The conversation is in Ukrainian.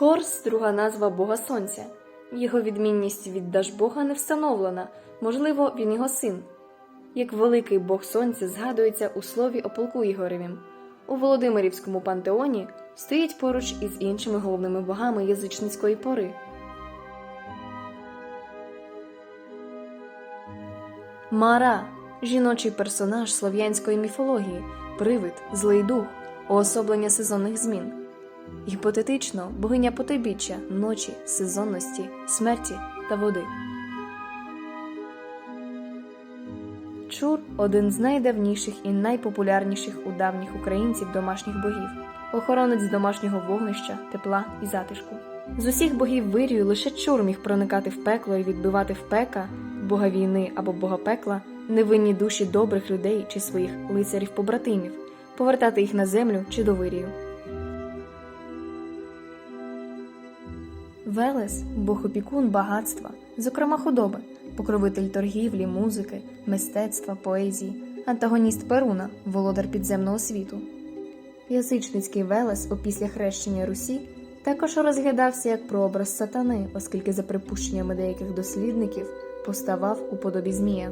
Хорс друга назва Бога Сонця. Його відмінність від Дажбога не встановлена, можливо, він його син. Як великий Бог Сонця згадується у слові о полку Ігоревім. У Володимирівському пантеоні стоїть поруч із іншими головними богами язичницької пори. Мара жіночий персонаж слов'янської міфології, привид, злий дух, уособлення сезонних змін. Гіпотетично богиня потойбіччя, ночі, сезонності, смерті та води. Чур один з найдавніших і найпопулярніших у давніх українців домашніх богів, охоронець домашнього вогнища, тепла і затишку. З усіх богів вирію лише чур міг проникати в пекло і відбивати в пека, бога війни або бога пекла, невинні душі добрих людей чи своїх лицарів-побратимів, повертати їх на землю чи до вирію. Велес бог опікун багатства, зокрема худоби, покровитель торгівлі, музики, мистецтва, поезії, антагоніст Перуна, володар підземного світу. Язичницький Велес опісля хрещення Русі також розглядався як прообраз сатани, оскільки, за припущеннями деяких дослідників, поставав у подобі Змія.